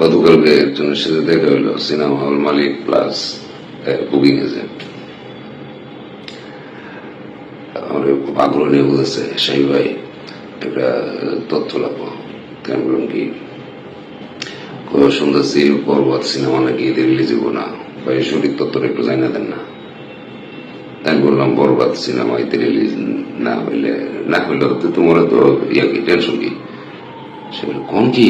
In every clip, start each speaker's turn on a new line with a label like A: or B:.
A: গতকালকে একজনের সাথে দেখা হলো, সিনেমা হল মালিক প্লাস বুকিং এজেন্ট আমার খুব আগ্রহ নিয়ে বলেছে শাহি ভাই, একটা তথ্য তাই আমি বললাম, কি? সিল পর্বত সিনেমা নাকি এদের হব না। ভাই, সঠিক তথ্যটা একটু জানা দেন না। আমি বললাম বরবাদ সিনেমা এতে রিলিজ না হইলে না হইলে তোমার তো ইয়া কি টেনশন কি? সে কোন কি?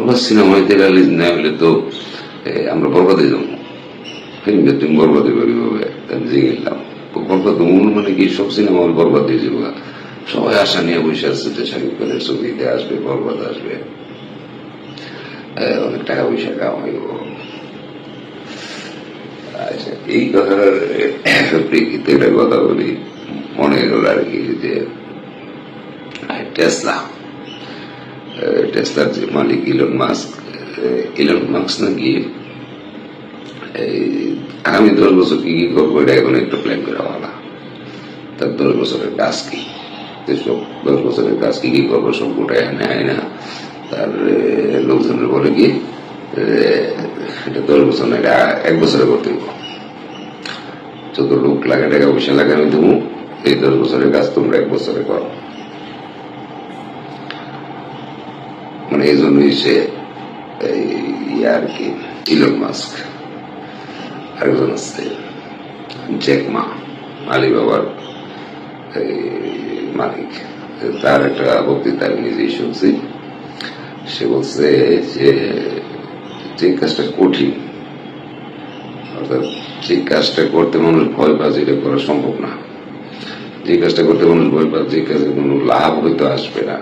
A: বরবাদ সিনেমা রিলিজ না হইলে তো আমরা বরবাদে যাব। কিন্তু তুমি বরবাদে করি হবে আমি বরবাদ মানে কি, সব সিনেমা হল বরবাদ দিয়ে যাব। সবাই আশা নিয়ে বসে আসছে যে শাকিব খানের ছবিতে আসবে, বরবাদ আসবে। অনেক টাকা পয়সা কামাইব আচ্ছা এই কথাটার প্রেক্ষিতে একটা কথা বলি। মনে হলো আর কি যে টেসলা। টেসলার যে মালিক ইলন মাস্ক ইলন মাস্ক নাকি এই আগামী দশ বছর কি কি করব এটা এখন একটু প্ল্যান করা ভালো তার দশ বছরের কাজ কি? দশ বছরের কাজ কি কি করব সব গোটায় আনে আয় না। তার লোকজনের বলে এ, এটা দশ বছর না এটা এক বছরে করতে যত লোক লাগে টাকা পয়সা লাগে আমি দেবো। এই দশ বছরের কাজ তোমরা এক বছরে করো। মানে এই জন্যই সে আর কি ইলন মাস্ক আরেকজন আছে জ্যাকমা আলিবাবার মালিক। তার একটা বক্তৃতা আমি নিজেই শুনছি। সে বলছে যে যে কাজটা কঠিন, অর্থাৎ যে কাজটা করতে মানুষ ভয় পায় যেটা করা সম্ভব না। যে কাজটা করতে মানুষ ভয় পায়, যে কাজে কোনো লাভ হয়তো আসবে না।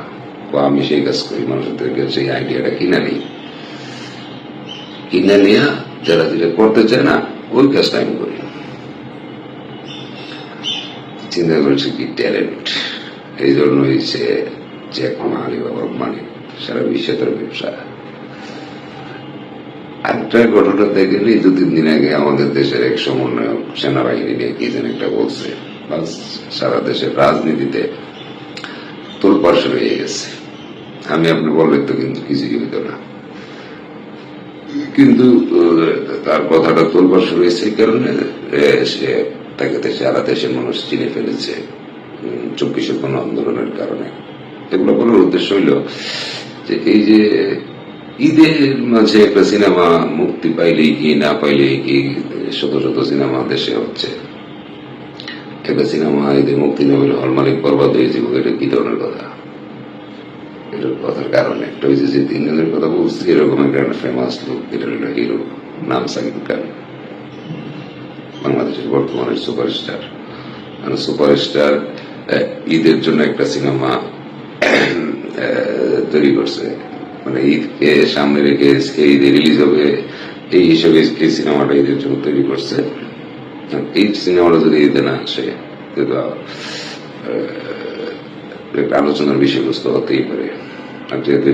A: বা আমি সেই কাজ করি, মানুষের থেকে সেই আইডিয়াটা কিনে নিই। কিনে নিয়ে যারা যেটা করতে চায় না, ওই কাজটা আমি করি। চিন্তা করেছি কি ট্যালেন্ট। এই জন্যই সে যে এখন আলিবাবার মানে সারা বিশ্বে তার ব্যবসা। আরেকটা ঘটনা দেখেনি দু তিন দিন আগে আমাদের দেশের এক সমন্বয়ক সেনাবাহিনী নিয়ে কি যেন একটা বলছে সারা দেশের রাজনীতিতে তোলপাড় শুরু হয়ে গেছে। আমি আপনি বললেন তো কিন্তু কিছুই হইতো না। কিন্তু তার কথাটা তোলবার শুরু হয়েছে কারণে সে তাকে তো সারা দেশের মানুষ চিনে ফেলেছে চব্বিশে কোন আন্দোলনের কারণে। এগুলো বলার উদ্দেশ্য হইল যে এই যে ঈদের মাঝে একটা সিনেমা মুক্তি পাইলেই কি, না পাইলেই কি, শত শত সিনেমা দেশে হচ্ছে। একটা সিনেমা ঈদে মুক্তি না হলে হল বরবাদ হয়ে যাব এটা কি ধরনের কথা? এটার কথার কারণে। একটা হয়েছে যে তিনজনের কথা বলছি এরকম একটা ফেমাস লোক এটা হলো হিরো নাম সাকিব খান। বাংলাদেশের বর্তমানে সুপারস্টার মানে সুপারস্টার ঈদের জন্য একটা সিনেমা তৈরি করছে। মানে ঈদকে সামনে রেখে ঈদে রিলিজ হবে এই হিসেবে এই সিনেমাটা ঈদের জন্য তৈরি করছে। এই সিনেমাটা যদি ঈদে না আসে আহ, একটা আলোচনার বিষয়বস্তু হতেই পারে। আর যেহেতু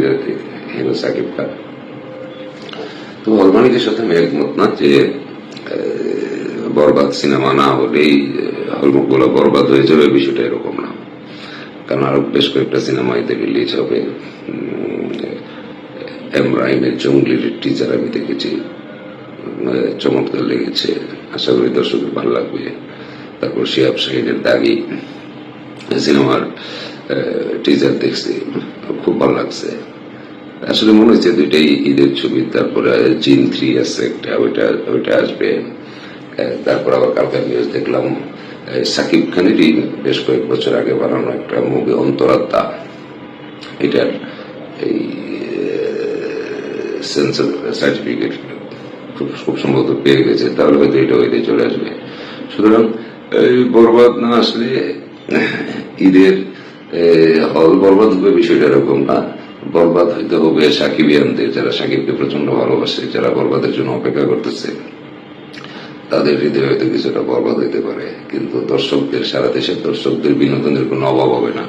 A: হিরো সাকিব খান। তো হলমানিকের সাথে আমি একমত না যে বরবাদ সিনেমা না হলেই হলমুখগুলো বরবাদ হয়ে যাবে বিষয়টা এরকম না। কারণ আরও বেশ কয়েকটা সিনেমা এতে রিলিজ হবে। উম, এম রাহিমের জঙ্গলির টিচার আমি দেখেছি। চমৎকার লেগেছে। আশা করি দর্শকের ভালো লাগবে। তারপর শিয়াব শাহিনের দাগি সিনেমার টিজার দেখছি। খুব ভালো লাগছে। আসলে মনে হচ্ছে দুইটাই ঈদের ছবি, তারপরে জিন থ্রি আছে একটা, ওইটা ওইটা আসবে। তারপর আবার কালকে নিউজ দেখলাম সাকিব খানেরই বেশ কয়েক বছর আগে বানানো একটা মুভি অন্তরাত্মা। এটার এই সেন্সার সার্টিফিকেট খুব খুব সম্ভবত পেয়ে গেছে, তাহলে হয়তো এটা হইতে চলে আসবে। সুতরাং বরবাদ না আসলে ঈদের হল বরবাদ হবে বিষয়টা এরকম না। বরবাদ হইতে হবে সাকিব সাকিবিয়ানদের, যারা সাকিবকে প্রচণ্ড ভালোবাসে, যারা বরবাদের জন্য অপেক্ষা করতেছে। তাদের হৃদয় হয়তো কিছুটা বরবাদ হইতে পারে, কিন্তু দর্শকদের, সারা দেশের দর্শকদের বিনোদনের কোনো অভাব হবে না।